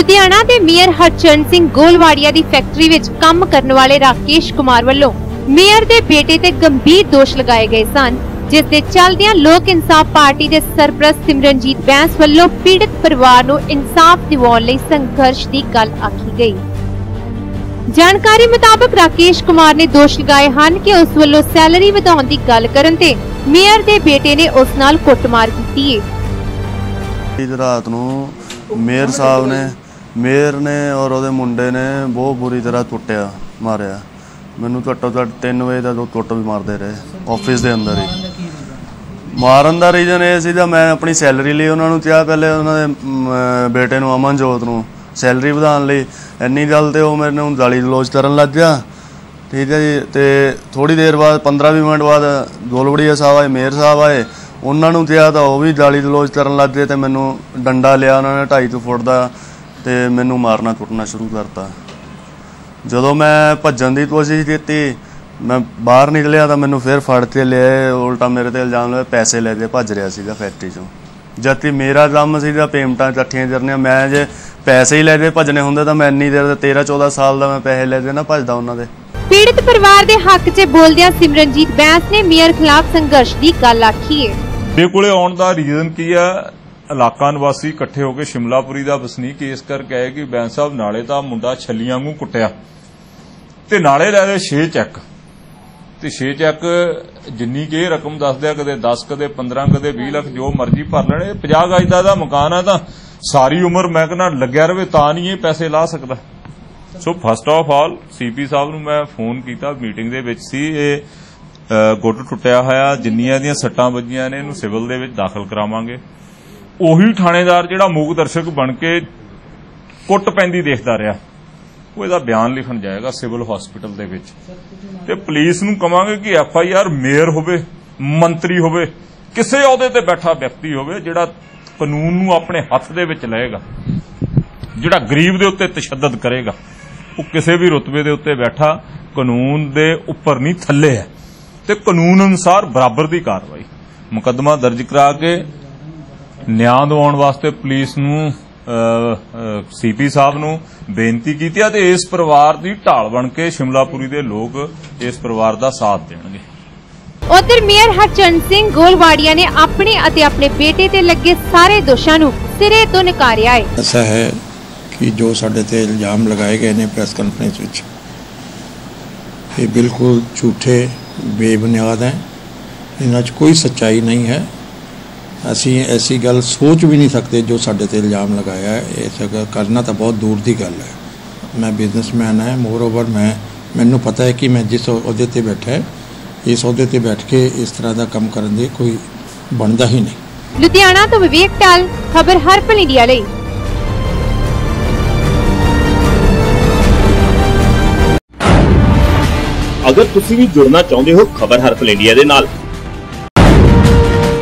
ਲੁਧਿਆਣਾ ਦੇ ਮੇਅਰ ਹਰਚਰਨ ਸਿੰਘ ਗੋਲਵਾੜੀਆ ਦੀ ਫੈਕਟਰੀ ਵਿੱਚ ਕੰਮ ਕਰਨ ਵਾਲੇ ਰਾਕੇਸ਼ ਕੁਮਾਰ ਵੱਲੋਂ ਮੇਅਰ ਦੇ ਬੇਟੇ ਤੇ ਗੰਭੀਰ ਦੋਸ਼ ਲਗਾਏ ਗਏ ਸਨ, ਜਿਸ ਦੇ ਚੱਲਦਿਆਂ ਲੋਕ ਇਨਸਾਫ ਪਾਰਟੀ ਦੇ ਸਰਪ੍ਰਸਤ ਸਿਮਰਨਜੀਤ ਬੈਂਸ ਵੱਲੋਂ ਪੀੜਤ ਪਰਿਵਾਰ ਨੂੰ ਇਨਸਾਫ ਦਿਵਾਉਣ ਲਈ ਸੰਘਰਸ਼ ਦੀ ਗੱਲ ਆਖੀ ਗਈ। ਜਾਣਕਾਰੀ ਮੁਤਾਬਕ ਰਾਕੇਸ਼ ਕੁਮਾਰ ਨੇ ਦੋਸ਼ ਲਗਾਏ ਹਨ ਕਿ ਉਸ ਵੱਲੋਂ ਸੈਲਰੀ ਵਧਾਉਣ ਦੀ ਗੱਲ ਕਰਨ ਤੇ ਮੇਅਰ ਦੇ ਬੇਟੇ ਨੇ ਉਸ ਨਾਲ ਕੁੱਟਮਾਰ ਕੀਤੀ ਹੈ ਰਾਤ ਨੂੰ ਮੇਅਰ ਸਾਹਿਬ ਨੇ ਮੇਅਰ ਨੇ ਔਰ ਉਹਦੇ ਮੁੰਡੇ ਨੇ ਬਹੁਤ ਬੁਰੀ ਤਰ੍ਹਾਂ ਟੁੱਟਿਆ ਮਾਰਿਆ। ਮੈਨੂੰ ਘੱਟੋ ਘੱਟ 3 ਵਜੇ ਦਾ ਦੋ ਕੁੱਟ ਵੀ ਮਾਰਦੇ ਰਹੇ ਆਫਿਸ ਦੇ ਅੰਦਰ ਹੀ। ਮਾਰਨ ਦਾ ਰੀਜ਼ਨ ਇਹ ਸੀ that ਮੈਂ ਆਪਣੀ ਸੈਲਰੀ ਲਈ ਉਹਨਾਂ ਨੂੰ ਕਿਹਾ, ਪਹਿਲੇ ਉਹਨਾਂ ਦੇ ਬੇਟੇ ਨੂੰ ਅਮਨਜੋਤ ਨੂੰ ਸੈਲਰੀ ਵਧਾਉਣ ਲਈ। ਇੰਨੀ ਗੱਲ ਤੇ ਉਹ ਮੈਨੂੰ ਗਾਲੀ ਗਲੋਚ ਕਰਨ ਲੱਗ ਗਿਆ। ਠੀਕ ਹੈ ਜੀ, ਤੇ ਥੋੜੀ ਦੇਰ ਬਾਅਦ 15-20 ਮਿੰਟ ਬਾਅਦ ਗੋਲਵੜੀਆ ਸਾਹਿਬ ਆਏ ਮੇਅਰ ਸਾਹਿਬ ਆਏ। ਉਹਨਾਂ ਨੂੰ ਕਿਹਾ ਤਾਂ ਉਹ ਵੀ ਗਾਲੀ ਗਲੋਚ ਕਰਨ ਲੱਗ ਗਏ ਤੇ ਮੈਨੂੰ ਡੰਡਾ ਲਿਆ, ਉਹਨਾਂ ਨੇ 2.5 ਫੁੱਟ ਦਾ ਤੇ ਮੈਨੂੰ ਮਾਰਨਾ ਕੁੱਟਣਾ ਸ਼ੁਰੂ ਕਰਤਾ। ਜਦੋਂ ਮੈਂ ਭੱਜਣ ਦੀ ਕੋਸ਼ਿਸ਼ ਕੀਤੀ ਮੈਂ ਬਾਹਰ ਨਿਕਲਿਆ ਤਾਂ ਮੈਨੂੰ ਫਿਰ ਫੜ ਕੇ ਲਿਆਏ ਉਲਟਾ ਮੇਰੇ ਤੇ ਇਲਜ਼ਾਮ ਲਾਇਆ ਪੈਸੇ ਲੈ ਕੇ ਭੱਜ ਰਿਹਾ ਸੀਗਾ ਫੈਕਟਰੀ ਚੋਂ। ਜਦ ਕਿ ਮੇਰਾ ਕੰਮ ਸੀਗਾ ਪੇਮੈਂਟਾਂ ਇਕੱਠੀਆਂ ਕਰਨੀਆਂ ਮੈਂ ਜੇ ਪੈਸੇ ਹੀ ਲੈ ਕੇ ਭੱਜਣੇ ਹੁੰਦੇ ਤਾਂ ਮੈਂ ਇੰਨੀ ਦੇਰ ਦੇ 13 14 ਸਾਲ ਦਾ ਮੈਂ ਪੈਸੇ ਲੈ ਕੇ ਨਾ ਭੱਜਦਾ ਉਹਨਾਂ ਦੇ। ਪੀੜਤ ਪਰਿਵਾਰ ਦੇ ਹੱਕ 'ਚ ਬੋਲਦਿਆਂ ਸਿਮਰਨਜੀਤ ਬੈਂਸ ਨੇ ਮੇਅਰ ਖਿਲਾਫ ਸੰਘਰਸ਼ ਦੀ ਗੱਲ ਆਖੀ ਹੈ। ਮੇਰੇ ਕੋਲੇ ਆਉਣ ਦਾ ਰੀਜ਼ਨ ਕੀ ਆ? ਇਲਾਕਾ ਨਿਵਾਸੀ ਇਕੱਠੇ ਹੋ ਕੇ ਸ਼ਿਮਲਾਪੁਰੀ ਦਾ ਵਸਨੀਕ ਇਸ ਕਰਕੇ ਆਏ ਕਿ ਬੈਂਸ ਸਾਹਿਬ ਨਾਲੇ ਤਾਂ ਮੁੰਡਾ ਛੱਲੀਆਂ ਵਾਂਗੂ ਕੁੱਟਿਆ। ਤੇ ਨਾਲੇ ਲੈ ਦੇ 6 ਚੈੱਕ। ਤੇ 6 ਚੈੱਕ ਜਿੰਨੀ ਕਿ ਰਕਮ ਦੱਸਦੇ ਆ ਕਦੇ 10 ਕਦੇ 15 ਕਦੇ 20 ਲੱਖ ਜੋ ਮਰਜ਼ੀ ਭਰ ਲੈਣੇ। 50 ਗਜ ਦਾ ਦਾ ਮਕਾਨ ਆ ਤਾਂ ਸਾਰੀ ਉਮਰ ਮੈਂ ਕਹਿੰਦਾ ਲੱਗਿਆ ਰਵੇ ਤਾਂ ਨਹੀਂ ਇਹ ਪੈਸੇ ਲਾ ਸਕਦਾ। So first of all CP ਸਾਹਿਬ ਨੂੰ ਮੈਂ ਫੋਨ ਕੀਤਾ, ਮੀਟਿੰਗ ਦੇ ਵਿੱਚ ਸੀ। ਇਹ ਗੁੱਟ ਟੁੱਟਿਆ ਹੋਇਆ, ਜਿੰਨੀਆਂ ਦੀਆਂ ਸੱਟਾਂ ਵੱਜੀਆਂ ਨੇ, ਇਹਨੂੰ ਸਿਵਲ ਦੇ ਵਿੱਚ ਦਾਖਲ ਕਰਾਵਾਂਗੇ। ਉਹੀ ਥਾਣੇਦਾਰ ਜਿਹੜਾ ਮੂਕ ਦਰਸ਼ਕ ਬਣ ਕੇ ਕੁੱਟ ਪੈਂਦੀ ਦੇਖਦਾ ਰਿਹਾ। ਉਹ ਇਹਦਾ ਬਿਆਨ ਲਿਖਣ ਜਾਏਗਾ ਸਿਵਲ ਹਸਪੀਟਲ ਦੇ ਵਿੱਚ। ਤੇ ਪੁਲਿਸ ਨੂੰ ਕਵਾਂਗੇ ਕਿ ਐਫ ਆਈ ਆਰ ਮੇਅਰ ਹੋਵੇ, ਮੰਤਰੀ ਹੋਵੇ, ਕਿਸੇ ਅਹੁਦੇ ਤੇ ਬੈਠਾ ਵਿਅਕਤੀ ਹੋਵੇ ਜਿਹੜਾ ਕਾਨੂੰਨ ਨੂੰ ਆਪਣੇ ਹੱਥ ਦੇ ਵਿੱਚ ਲਏਗਾ, ਜਿਹੜਾ ਗਰੀਬ ਦੇ ਉੱਤੇ ਤਸ਼ੱਦਦ ਕਰੇਗਾ, ਉਹ ਕਿਸੇ ਵੀ ਰੁਤਬੇ ਦੇ ਉੱਤੇ ਬੈਠਾ ਕਾਨੂੰਨ ਦੇ ਉੱਪਰ ਨਹੀਂ ਥੱਲੇ ਹੈ। ਤੇ ਕਾਨੂੰਨ ਅਨੁਸਾਰ ਬਰਾਬਰ ਦੀ ਕਾਰਵਾਈ। ਮੁਕੱਦਮਾ ਦਰਜ ਕਰਾ ਕੇ ਨਿਆਂ ਦਿਵਾਉਣ ਵਾਸਤੇ ਪੁਲਿਸ ਨੂੰ ਸੀਪੀ ਸਾਹਿਬ ਨੂੰ ਬੇਨਤੀ ਕੀਤੀ ਆ ਤੇ ਇਸ ਪਰਿਵਾਰ ਦੀ ਢਾਲ ਬਣ ਕੇ ਸ਼ਿਮਲਾਪੁਰੀ ਦੇ ਲੋਕ ਇਸ ਪਰਿਵਾਰ ਦਾ ਸਾਥ ਦੇਣਗੇ। ਉਧਰ ਮੇਅਰ ਹਰਚਰਨ ਸਿੰਘ ਗੋਲਵਾੜੀਆ ਨੇ ਆਪਣੇ ਅਤੇ ਆਪਣੇ ਬੇਟੇ ਤੇ ਲੱਗੇ ਸਾਰੇ ਦੋਸ਼ਾਂ ਨੂੰ ਸਿਰੇ ਤੋਂ ਨਕਾਰਿਆ ਹੈ। ਐਸਾ ਹੈ ਕਿ ਜੋ ਸਾਡੇ ਤੇ ਇਲਜ਼ਾਮ ਲਗਾਏ ਗਏ ਨੇ ਪ੍ਰੈਸ ਕਾਨਫਰੰਸ ਵਿੱਚ ਇਹ ਬਿਲਕੁਲ ਝੂਠੇ ਬੇਬੁਨਿਆਦ ਹੈ। ਇਹਨਾਂ 'ਚ ਕੋਈ ਸੱਚਾਈ ਨਹੀਂ ਹੈ। ਅਸੀਂ ਐਸੀ ਗੱਲ ਸੋਚ ਵੀ ਨਹੀਂ ਸਕਦੇ ਜੋ ਸਾਡੇ ਤੇ ਇਲਜ਼ਾਮ ਲਗਾਇਆ ਹੈ। ਇਹ ਸਗੋਂ ਕਰਨਾ ਤਾਂ ਬਹੁਤ ਦੂਰ ਦੀ ਗੱਲ ਹੈ। ਮੈਂ ਬਿਜ਼ਨਸਮੈਨ ਹੈ ਮੋਰ ਓਵਰ ਮੈਂ ਮੈਨੂੰ ਪਤਾ ਹੈ ਕਿ ਮੈਂ ਜਿਸ ਅਹੁਦੇ ਤੇ ਬੈਠਾ ਹੈ। ਇਸ ਅਹੁਦੇ ਤੇ ਬੈਠ ਕੇ ਇਸ ਤਰ੍ਹਾਂ ਦਾ ਕੰਮ ਕਰਨ ਦੇ ਕੋਈ ਬਣਦਾ ਹੀ ਨਹੀਂ। ਲੁਧਿਆਣਾ ਤੋਂ ਵਿਵੇਕ ਟਾਲ ਖਬਰ ਹਰ ਪਲ ਇੰਡੀਆ ਲਈ ਅਗਰ ਤੁਸੀਂ ਵੀ ਜੁੜਨਾ ਚਾਹੁੰਦੇ ਹੋ ਖਬਰ ਹਰਪਲ ਇੰਡੀਆ ਦੇ ਨਾਲ